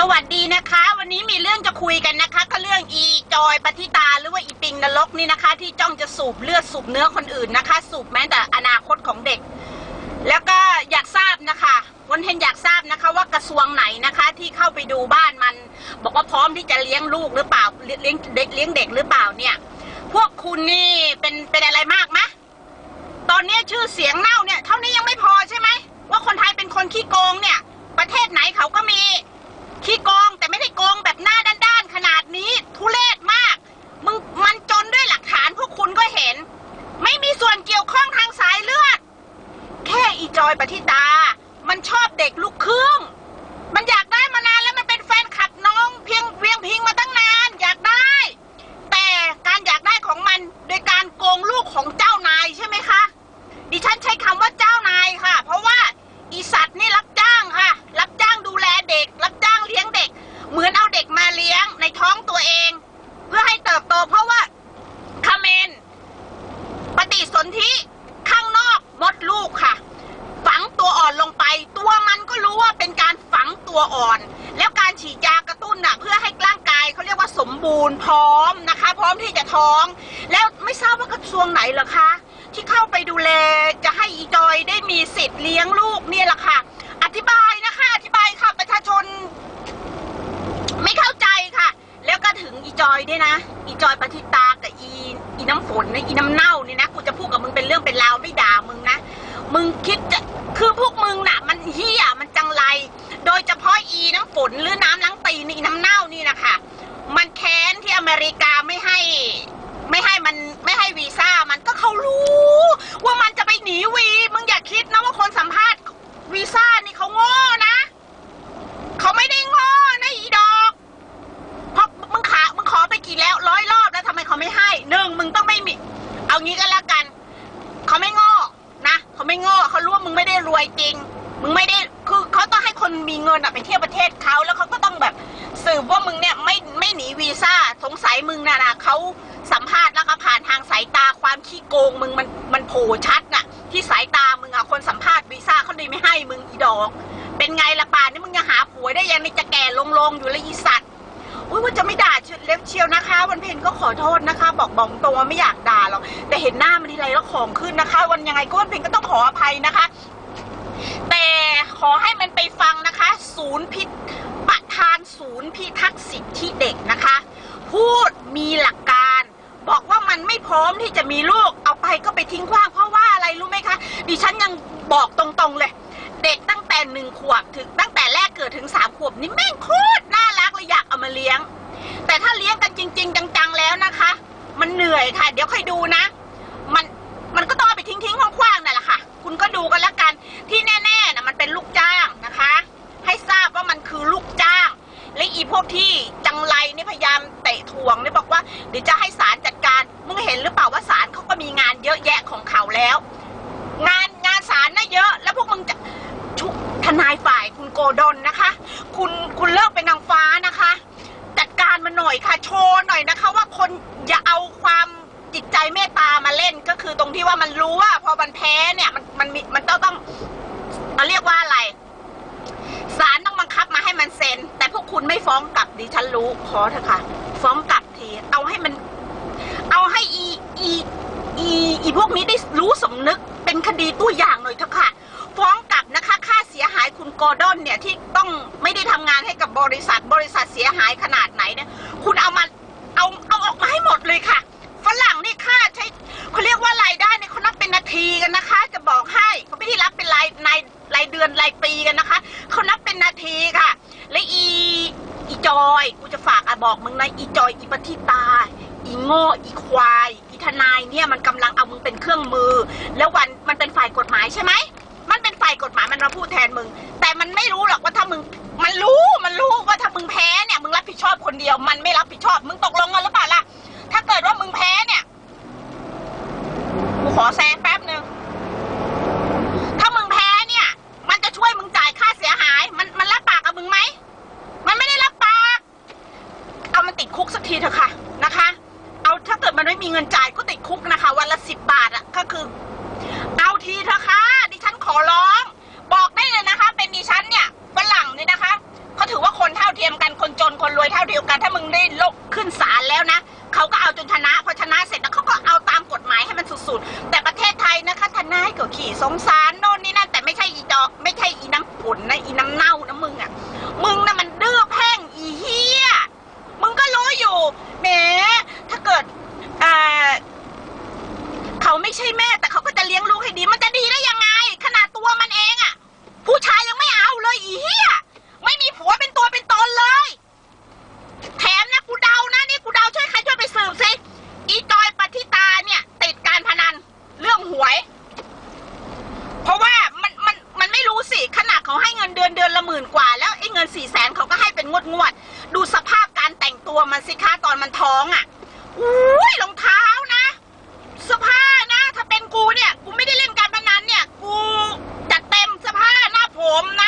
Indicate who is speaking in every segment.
Speaker 1: สวัสดีนะคะ วันนี้มีเรื่องจะคุยกันนะคะก็เรื่องอีจอยปฏิตาหรือว่าอีปิงนรกนี่นะคะ ที่จ้องจะสูบเลือดสูบเนื้อคนอื่นนะคะ สูบแม้แต่อนาคตของเด็ก แล้วก็อยากทราบนะคะวันเทนอยากทราบนะคะว่ากระทรวงไหนนะคะ ที่เข้าไปดูบ้านมัน บอกว่าพร้อมที่จะเลี้ยงลูกหรือเปล่าเลี้ยงเด็กเลี้ยงเด็กหรือเปล่าเนี่ย พวกคุณนี่เป็นเป็นอะไรมากมะตอนนี้ชื่อเสียงเน่าเนี่ยเท่านี้ยังไม่พอใช่ไหมว่าคนไทยเป็นคนขี้โกงเนี่ย ประเทศไหนเขาก็มี ขี้โกงแต่ไม่ได้โกงแบบหน้าด้านๆขนาดนี้ เหรอคะ ที่เข้าไปดูแลจะให้อีจอยได้มีสิทธิ์เลี้ยงลูกเนี่ยแหละค่ะ อธิบายนะคะ อธิบายค่ะประชาชน ไม่เข้าใจค่ะ แล้วก็ถึงอีจอยด้วยนะ อีจอยปฏิตากับอีอีน้ำฝนนะอีน้ำเน่าเนี่ยนะกูจะพูดกับมึงเป็นเรื่องเป็นราวไม่ด่ามึงนะมึงคิดจะคือพวกมึงน่ะ มันเฮี้ยมันจังไร โดยเฉพาะอีน้ำฝนหรือน้ำล้างตีนอีน้ำเน่านี่นะคะมันแค้นที่อเมริกาไม่ให้ ไม่ให้มันไม่ให้วีซ่ามันก็เขารู้ ว่ามันจะไปหนีวีมึงอย่าคิดนะว่าคนสัมภาษณ์วีซ่านี่เขาโง่นะเขาไม่ได้โง่นะอีดอกเพราะมึงขามึงขอไปกี่แล้วร้อยรอบแล้วทำไมเขาไม่ให้หนึ่งมึงต้องไม่มี เอางี้ก็แล้วกันเขาไม่โง่นะเขาไม่โง่เขารู้ว่ามึงไม่ได้รวยจริง มึงไม่ได้ คือเขาต้องให้คนมีเงินอะไปเที่ยวประเทศเขาแล้วเขาก็ต้องแบบสืบว่ามึงเนี่ยไม่ไม่หนีวีซ่าสงสัยมึงน่ะนะเขาสัมภาษณ์แล้วก็ผ่านทางสายตาความขี้โกงมึงมันมันโผล่ชัดน่ะ ที่สายตามึงอะคนสัมภาษณ์วีซ่าเขาเลยไม่ให้มึงอีดอก เป็นไงละป่านนี่มึงยังหาผัวได้ยังในจะแก่ลงๆอยู่เลยอีสัตว์อุ้ยว่าจะไม่ด่าเชียวเล็บเชียวนะคะ วันเพ็ญก็ขอโทษนะคะ บอกบอกตรงว่าไม่อยากด่าหรอกแต่เห็นหน้ามันทีไรแล้วของขึ้นนะคะ วันยังไงก็วันเพ็ญก็ต้องขออภัยนะคะ แต่ขอให้มันไปฟังนะคะ ศูนย์พิษประธานศูนย์พิทักษ์สิทธิเด็กนะคะ พูดมีหลักการบอกว่ามันไม่พร้อมที่จะมีลูกเอาไปก็ไปทิ้งขว้างเพราะว่าอะไรรู้ไหมคะ ดิฉันยังบอกตรงๆเลย เด็กตั้งแต่หนึ่งขวบถึงตั้งแต่แรกเกิดถึงสามขวบนี่แม่งโคตร พยายามเตะทวงนี่บอกว่าเดี๋ยวจะให้ศาลจัดการมึงเห็นหรือเปล่าว่าศาลเขาก็มีงานเยอะแยะของเขาแล้ว งานงานศาลน่ะเยอะ แล้วพวกมึงจะชุทนายฝ่ายคุณโกดนนะคะ คุณคุณเลิกเป็นนางฟ้านะคะ จัดการมาหน่อยค่ะ โชว์หน่อยนะคะ ว่าคนอย่าเอาความจิตใจเมตตามาเล่นก็คือตรงที่ว่ามันรู้ว่าพอมันแพ้เนี่ยมันมันมีมันต้องต้องเราเรียกว่าอะไรศาลต้องบังคับมาให้มันเซ็น พวกคุณไม่ฟ้องกลับดิฉันรู้ขอเถอะค่ะ ฟ้องกลับที เอาให้มัน เอาให้อีอีอีอีพวกนี้ได้รู้สำนึกเป็นคดีตัวอย่างหน่อยเถอะค่ะ ฟ้องกลับนะคะ ค่าเสียหายคุณกอร์ดอนเนี่ยที่ต้องไม่ได้ทำงานให้กับบริษัท บริษัทเสียหายขนาดไหนเนี่ย คุณเอามาเอาเอาออกมาให้หมดเลยค่ะฝรั่งนี่ค่าใช้เขาเรียกว่ารายได้เนี่ยเขานับเป็นนาทีกันนะคะ จะบอกให้เขาไม่ได้รับเป็นรายรายรายเดือนรายปีกันนะคะเขานับเป็นนาทีค่ะ และอีอีจอยกูจะฝากอะ บอกมึงนะอีจอยอีปฏิตา อีโง่อีควาย อีทนายเนี่ยมันกำลังเอามึงเป็นเครื่องมือ แล้ววันมันเป็นฝ่ายกฎหมายใช่ไหมมันเป็นฝ่ายกฎหมายมันมาพูดแทนมึง แต่มันไม่รู้หรอกว่าถ้ามึงมันรู้มันรู้ว่าถ้ามึงแพ้เนี่ยมึงรับผิดชอบคนเดียว มันไม่รับผิดชอบมึงตกลงกันหรือเปล่าล่ะถ้าเกิดว่ามึงแพ้เนี่ยกูขอแซงแป๊บ ไม่ใช่อีน้ำผุนนะอีน้ำเน่า สี่แสนเขาก็ให้เป็นงวดงวด ดูสภาพการแต่งตัวมันสิคะตอนมันท้องอะ่ะอุ้ยรองเท้านะเสื้อผ้านะ ถ้าเป็นกูเนี่ย กูไม่ได้เล่นการพนันเนี่ย กูจัดเต็มเสื้อผ้าหน้าผมนะ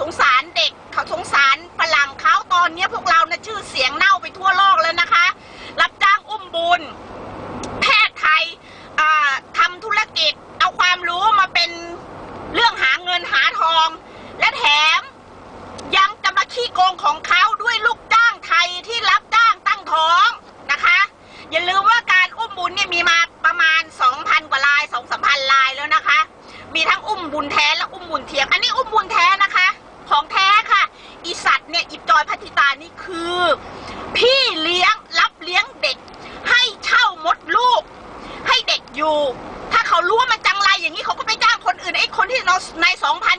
Speaker 1: สงสารเด็กเขาสงสารฝรั่งเขาตอนเนี้ยพวกเรานะชื่อเสียงเน่าไปทั่วโลกแล้วนะคะ รับจ้างอุ้มบุญ แพทย์ไทยทำธุรกิจเอาความรู้มาเป็นเรื่องหาเงินหาทอง และแถมยังจะมาขี้โกงของเขาด้วยลูกจ้างไทยที่รับจ้างตั้งท้องนะคะ อย่าลืมว่าการอุ้มบุญเนี่ยมีมาประมาณ 2,000 กว่าลาย 2-3,000 ลายแล้วนะคะ มีทั้งอุ้มบุญแท้และอุ้มบุญเทียม อันนี้อุ้มบุญแท้นะคะ ของแท้ค่ะ อีสัตว์เนี่ยอิบจอยพัทิตานี่คือ พี่เลี้ยงรับเลี้ยงเด็ก ให้เช่ามดลูก ให้เด็กอยู่ ถ้าเขารู้ว่ามันจังไรอย่างนี้เขาก็ไปจ้างคนอื่นไอ้คนที่เราในสองพัน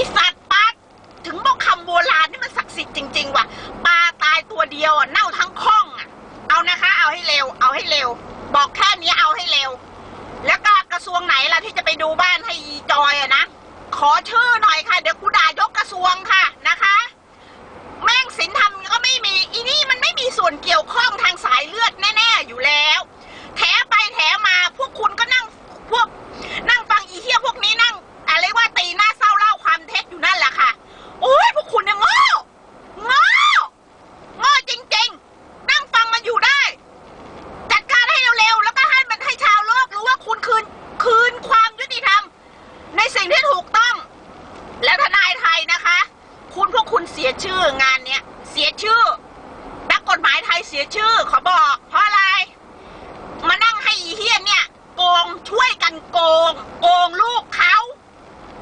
Speaker 1: If I สียชื่อ นักกฎหมายไทยเสียชื่อ ขอบอก เพราะอะไร มานั่งให้อีเฮียนเนี่ย โกงช่วยกันโกง โกงลูกเขา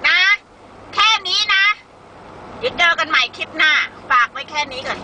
Speaker 1: นะ แค่นี้นะ เดี๋ยวเจอกันใหม่คลิปหน้า ฝากไว้แค่นี้ก่อน